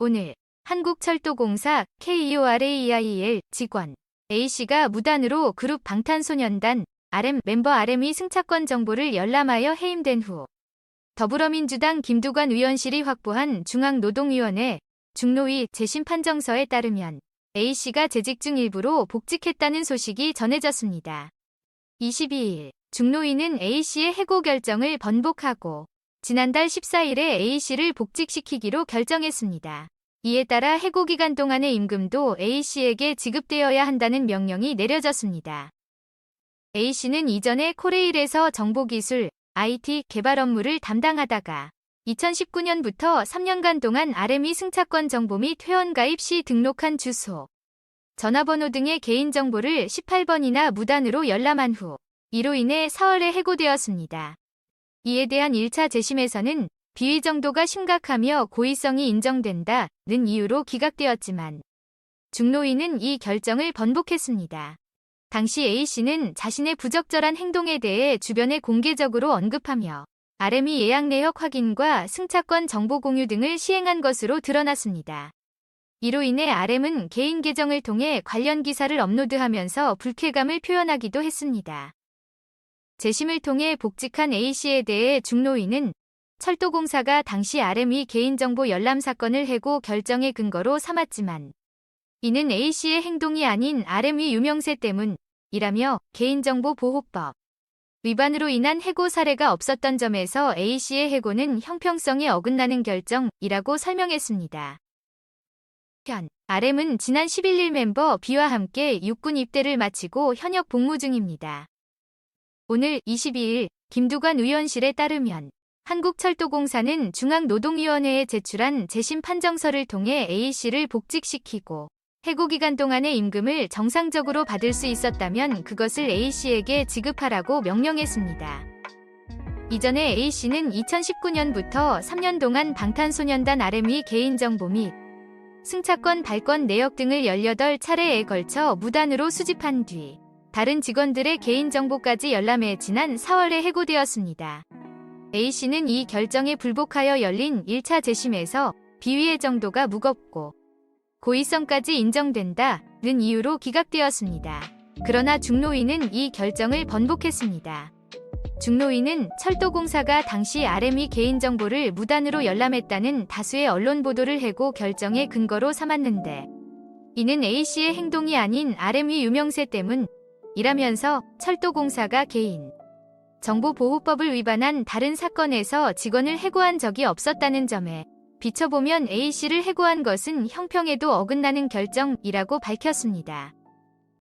오늘 한국철도공사 KEORAEIL 직원 A씨가 무단으로 그룹 방탄소년단 RM 멤버 RM이 승차권 정보를 열람하여 해임된 후 더불어민주당 김두관 의원실이 확보한 중앙노동위원회 중노위 재심 판정서에 따르면 A씨가 재직 중 일부로 복직했다는 소식이 전해졌습니다. 22일 중노위는 A씨의 해고 결정을 번복하고 지난달 14일에 A씨를 복직시키기로 결정했습니다. 이에 따라 해고 기간 동안의 임금도 A씨에게 지급되어야 한다는 명령이 내려졌습니다. A씨는 이전에 코레일에서 정보기술, IT 개발 업무를 담당하다가 2019년부터 3년간 동안 RME 승차권 정보 및 회원 가입 시 등록한 주소, 전화번호 등의 개인정보를 18번이나 무단으로 열람한 후 이로 인해 4월에 해고되었습니다. 이에 대한 1차 재심에서는 비위 정도가 심각하며 고의성이 인정된다 는 이유로 기각되었지만 중노위는 이 결정을 번복했습니다. 당시 A씨는 자신의 부적절한 행동에 대해 주변에 공개적으로 언급하며 RM이 예약 내역 확인과 승차권 정보 공유 등을 시행한 것으로 드러났습니다. 이로 인해 RM은 개인 계정을 통해 관련 기사를 업로드하면서 불쾌감을 표현하기도 했습니다. 재심을 통해 복직한 A씨에 대해 중노위는 철도공사가 당시 RM이 개인정보 열람 사건을 해고 결정의 근거로 삼았지만 이는 A씨의 행동이 아닌 RM이 유명세 때문이라며 개인정보 보호법 위반으로 인한 해고 사례가 없었던 점에서 A씨의 해고는 형평성에 어긋나는 결정이라고 설명했습니다. 현 RM은 지난 11일 멤버 B와 함께 육군 입대를 마치고 현역 복무 중입니다. 오늘 22일 김두관 의원실에 따르면 한국철도공사는 중앙노동위원회에 제출한 재심 판정서를 통해 A씨를 복직시키고 해고 기간 동안의 임금을 정상적으로 받을 수 있었다면 그것을 A씨에게 지급하라고 명령했습니다. 이전에 A씨는 2019년부터 3년 동안 방탄소년단 RM이 개인정보 및 승차권 발권 내역 등을 18차례에 걸쳐 무단으로 수집한 뒤 다른 직원들의 개인정보까지 열람해 지난 4월에 해고되었습니다. A씨는 이 결정에 불복하여 열린 1차 재심에서 비위의 정도가 무겁고 고의성까지 인정된다 는 이유로 기각되었습니다. 그러나 중노위는 이 결정을 번복했습니다. 중노위는 철도공사가 당시 RM이 개인정보를 무단으로 열람했다는 다수의 언론 보도를 해고 결정의 근거로 삼았는데 이는 A씨의 행동이 아닌 RM이 유명세 때문 이라면서 철도공사가 개인 정보보호법을 위반한 다른 사건에서 직원을 해고한 적이 없었다는 점에 비춰보면 A씨를 해고한 것은 형평에도 어긋나는 결정이라고 밝혔습니다.